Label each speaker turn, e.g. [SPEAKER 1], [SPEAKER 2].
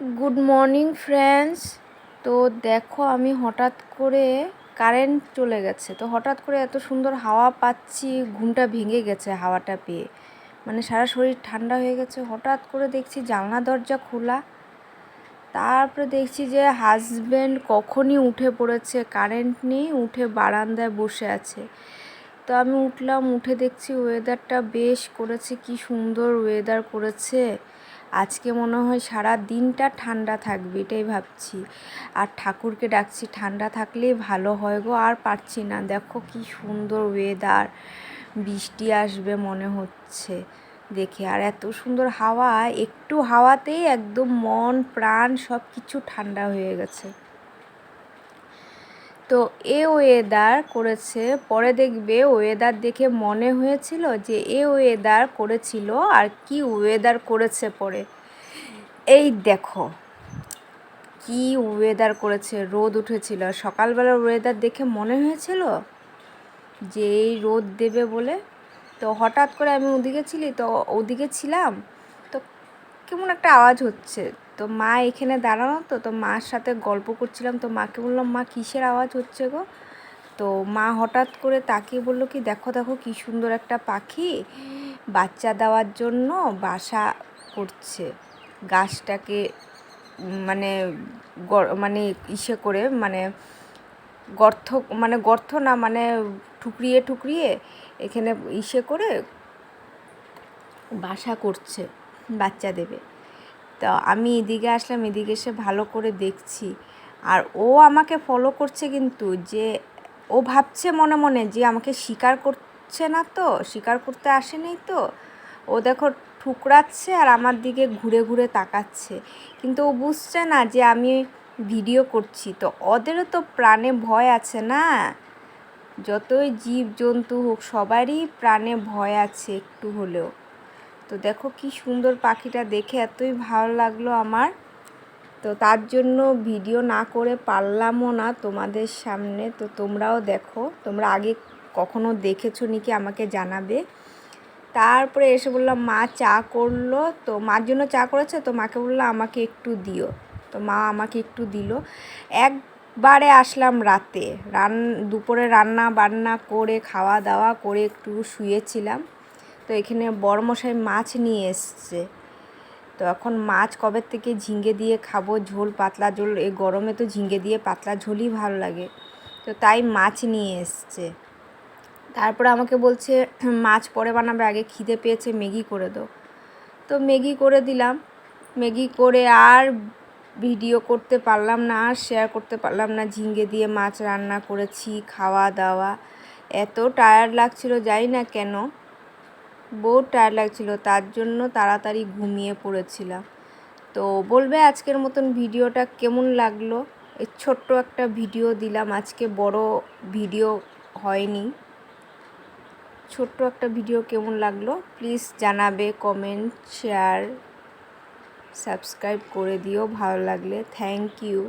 [SPEAKER 1] Good morning friends তো দেখো, আমি হঠাৎ করে কারেন্ট চলে গেছে। তো হঠাৎ করে এত সুন্দর হাওয়া পাচ্ছি, ঘুমটা ভেঙে গেছে হাওয়াটা পেয়ে। মানে সারা শরীর ঠান্ডা হয়ে গেছে। হঠাৎ করে দেখছি জানলা দরজা খোলা। তারপরে দেখছি যে হাজব্যান্ড কখনই উঠে পড়েছে কারেন্ট নেই, উঠে বারান্দায় বসে আছে। তো আমি উঠলাম, উঠে দেখছি ওয়েদারটা বেশ করেছে, কি সুন্দর ওয়েদার করেছে। আজকে মনে হয় সারা দিনটা ঠান্ডা থাকবে, এটাই ভাবছি। আর ঠাকুরকে ডাকছি, ঠান্ডা থাকলেই ভালো হয় গো, আর পারছি না। দেখো কি সুন্দর ওয়েদার বৃষ্টি আসবে মনে হচ্ছে দেখে। আর এত সুন্দর হাওয়া, একটু হাওয়াতেই একদম মন, প্রাণ সব কিছু ঠান্ডা হয়ে গেছে। তো এ ওয়েদার করেছে, পরে দেখবে ওয়েদার দেখে মনে হয়েছিল যে এ ওয়েদার করেছিল আর কি ওয়েদার করেছে পরে। এই দেখো, কি ওয়েদার করেছে, রোদ উঠেছিল। সকালবেলার ওয়েদার দেখে মনে হয়েছিল যে এই রোদ দেবে বলে? তো হঠাৎ করে আমি ওদিকে ছিলি, তো ওদিকে ছিলাম, তো কেমন একটা আওয়াজ হচ্ছে। তো মা এখানে দাঁড়ানো তো তো মার সাথে গল্প করছিলাম, তো মাকে বললাম, মা, কিসের আওয়াজ হচ্ছে গো? তো মা হঠাৎ করে তাকিয়ে বলল কি, দেখো দেখো, কি সুন্দর একটা পাখি বাচ্চা দেওয়ার জন্য বাসা করছে। গাছটাকে মানে মানে ইসে করে মানে গর্ত মানে গর্ত না মানে ঠুকরিয়ে ঠুকরিয়ে এখানে ইসে করে বাসা করছে, বাচ্চা দেবে। তো আমি এদিকে আসলাম, এদিকে এসে ভালো করে দেখছি। আর ও আমাকে ফলো করছে কিন্তু যে ও ভাবছে মনে মনে যে আমাকে শিকার করছে না তো, শিকার করতে আসেনি তো। ও দেখো ঠুকরাচ্ছে আর আমার দিকে ঘুরে ঘুরে তাকাচ্ছে। কিন্তু ও বুঝছে না যে আমি ভিডিও করছি। তো ওদেরও তো প্রাণে ভয় আছে না? যতই জীব জন্তু হোক, সবারই প্রাণে ভয় আছে একটু হলেও। তো দেখো কি সুন্দর পাখিটা দেখে এতই ভালো লাগল আমার। তো তার জন্য ভিডিও না করে পারলামও না তোমাদের সামনে। তো তোমরাও দেখো, তোমরা আগে কখনো দেখেছ নাকি আমাকে জানাবে। তারপরে এসে বললাম, মা চা করল। তো মার জন্য চা করেছে, তো মাকে বলল আমাকে একটু দিও। তো মা আমাকে একটু দিল। একবারে আসলাম রাতে। রান, দুপুরে রান্না বান্না করে খাওয়া দাওয়া করে একটু শুয়েছিলাম। তো এখানে বড়মশাই মাছ নিয়ে এসছে। তো এখন মাছ কবে থেকে ঝিঙ্গে দিয়ে খাব? ঝোল, পাতলা ঝোল, এই গরমে তো ঝিঙ্গে দিয়ে পাতলা ঝোলই ভালো লাগে। তো তাই মাছ নিয়ে এসছে। তারপরে আমাকে বলছে, মাছ পরে বানাবে, আগে খিদে পেয়েছে, ম্যাগি করে দাও। তো ম্যাগি করে দিলাম। ম্যাগি করে আর ভিডিও করতে পারলাম না, আর শেয়ার করতে পারলাম না। ঝিঙ্গে দিয়ে মাছ রান্না করেছি খাওয়া দাওয়া এত টায়ার্ড লাগছিল যাই না কেন। বহুত টায়ার লাগছিল, তার জন্য তাড়াতাড়ি ঘুমিয়ে পড়েছিলাম। তো বলবে আজকের মতন ভিডিওটা কেমন লাগল? এই ছোট্ট একটা ভিডিও দিলাম, আজকে বড় ভিডিও হয়নি। ছোট্ট একটা ভিডিও কেমন লাগল? প্লিজ জানাবে কমেন্ট শেয়ার সাবস্ক্রাইব করে দিও, ভালো লাগলে। Thank you